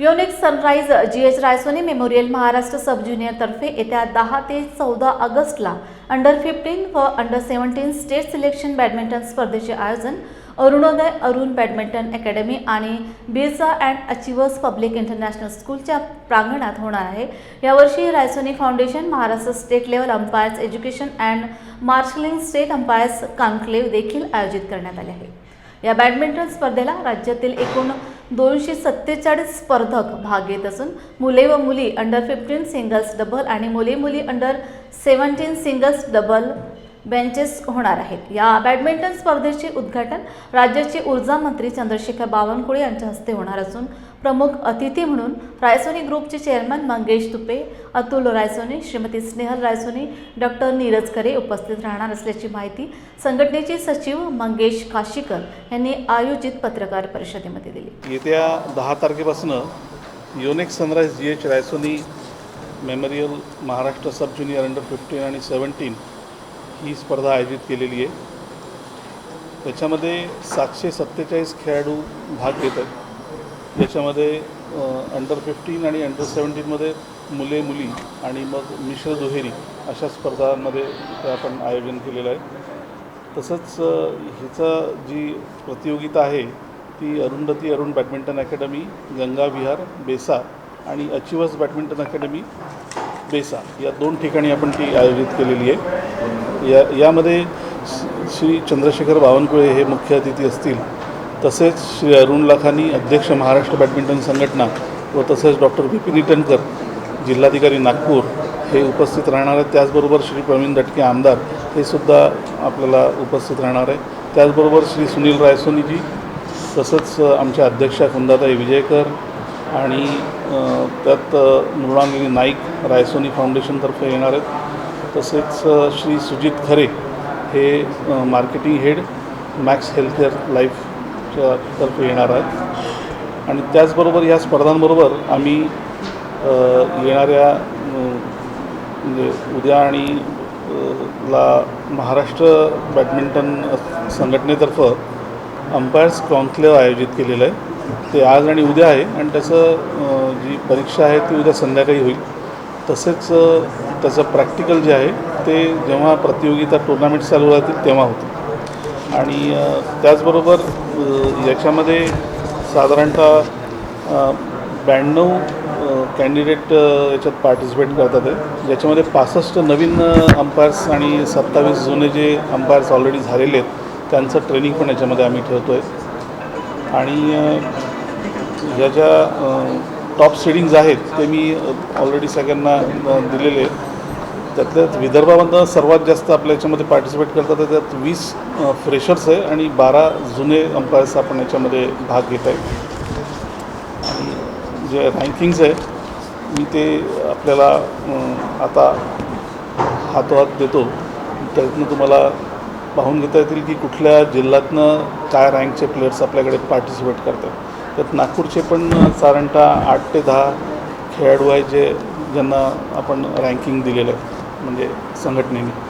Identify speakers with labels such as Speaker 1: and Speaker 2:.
Speaker 1: Unique sunrise G H Raisoni memorial Maharashtra sub ज्युनियरतर्फे येत्या दहा ते चौदा ऑगस्टला अंडर फिफ्टीन व under seventeen state selection badminton स्पर्धेचे आयोजन अरुणोदय अरुण बॅडमिंटन अकॅडमी आणि Birsa and achievers public international स्कूलच्या प्रांगणात होणार आहे. यावर्षी Raisoni foundation Maharashtra state level umpires education and marshalling state umpires conclave देखील आयोजित करण्यात आले आहे. या बॅडमिंटन स्पर्धेला राज्यातील एकूण दोनशे सत्तेचाळीस स्पर्धक भाग घेत असून मुले व मुली अंडर फिफ्टीन सिंगल्स डबल आणि मुले मुली अंडर सेवन्टीन सिंगल्स डबल बेंचेस होणार आहेत. या बॅडमिंटन स्पर्धेचे उद्घाटन राज्याचे ऊर्जा मंत्री चंद्रशेखर बावनकुळे यांच्या हस्ते होणार असून प्रमुख अतिथी म्हणून रायसोनी ग्रुपचे चेअरमन मंगेश तुपे अतुल रायसोनी श्रीमती स्नेहल रायसोनी डॉक्टर नीरज करे उपस्थित राहणार असल्याची माहिती संघटनेचे सचिव मंगेश काशीकर यांनी आयोजित पत्रकार परिषदेमध्ये दिली.
Speaker 2: येत्या दहा तारखेपासून unique sunrise G H Raisoni memorial Maharashtra sub junior under fifteen आणि सेवन्टीन ही स्पर्धा आयोजित केलेली आहे. त्याच्यामध्ये सातशे सत्तेचाळीस खेळाडू भाग घेत आहेत. याच्यामध्ये अंडर फिफ्टीन आणि अंडर सेवन्टीनमध्ये मुले मुली आणि मग मिश्र दुहेरी अशा स्पर्धांमध्ये आपण आयोजन केलेलं आहे. तसंच अ, हिचं जी प्रतियोगिता आहे ती अरुंधती अरुण बॅडमिंटन अकॅडमी गंगा विहार बेसा आणि अचिवस बॅडमिंटन अकॅडमी बेसा या दोन ठिकाणी आपण ती आयोजित केलेली आहे. या यामध्ये श- श्री चंद्रशेखर बावनकुळे हे मुख्य अतिथी असतील. तसेच श्री अरुण लाखानी अध्यक्ष महाराष्ट्र बॅडमिंटन संघटना व तसेच डॉक्टर विपिन इटनकर जिल्हाधिकारी नागपूर हे उपस्थित राहणार आहेत. त्याचबरोबर श्री प्रवीण दटके आमदार हे सुद्धा आपल्याला उपस्थित राहणार आहे त्याचबरोबर श्री सुनील रायसोनीजी तसंच आमच्या अध्यक्षा कुंदाताई विजयकर आणि त्यात मृणांगिनी नाईक रायसोनी फाउंडेशनतर्फे येणार आहेत. तसेच श्री सुजित खरे हे marketing head Max Healthcare life लाईफच्या तर्फे येणार आहेत. आणि त्याचबरोबर या स्पर्धांबरोबर आम्ही येणाऱ्या म्हणजे उद्या आणि ला महाराष्ट्र बॅडमिंटन संघटनेतर्फं अंपायर्स कॉन्क्लेव आयोजित केलेलं आहे. ते आज आणि उद्या आहे आणि त्याचं जी परीक्षा आहे ती उद्या संध्याकाळी होईल. तसेच त्याचं प्रॅक्टिकल जे आहे ते जेव्हा प्रतियोगिता टुर्नामेंट चालू राहतील तेव्हा होतं आणि त्याचबरोबर याच्यामध्ये साधारणतः ब्याण्णव कॅन्डिडेट याच्यात पार्टिसिपेट करतात आहे ज्याच्यामध्ये पासष्ट नवीन अंपायर्स आणि सत्तावीस जुने जे अंपायर्स ऑलरेडी झालेले आहेत त्यांचं ट्रेनिंग पण याच्यामध्ये आम्ही ठेवतो आहे आणि ह्या ज्या टॉप सिडिंग्ज आहेत ते मी ऑलरेडी सगळ्यांना दिलेले आहेत. त्यातल्यात विदर्भामधनं सर्वात जास्त आपल्या याच्यामध्ये पार्टिसिपेट करतात तर त्यात वीस फ्रेशर्स आहे आणि बारा जुने अंपायर्स आपण याच्यामध्ये भाग घेत आहे. आणि जे रँकिंग्स आहे मी ते आपल्याला आता हातोहात देतो. त्यातनं तुम्हाला पाहून घेता येतील की कुठल्या जिल्ह्यातनं काय रँकचे प्लेयर्स आपल्याकडे पार्टिसिपेट करतात. त्यात नागपूरचे पण साधारणतः आठ ते दहा खेळाडू आहेत जे ज्यांना आपण रँकिंग दिलेलं आहे. म्हणजे संघटनेने.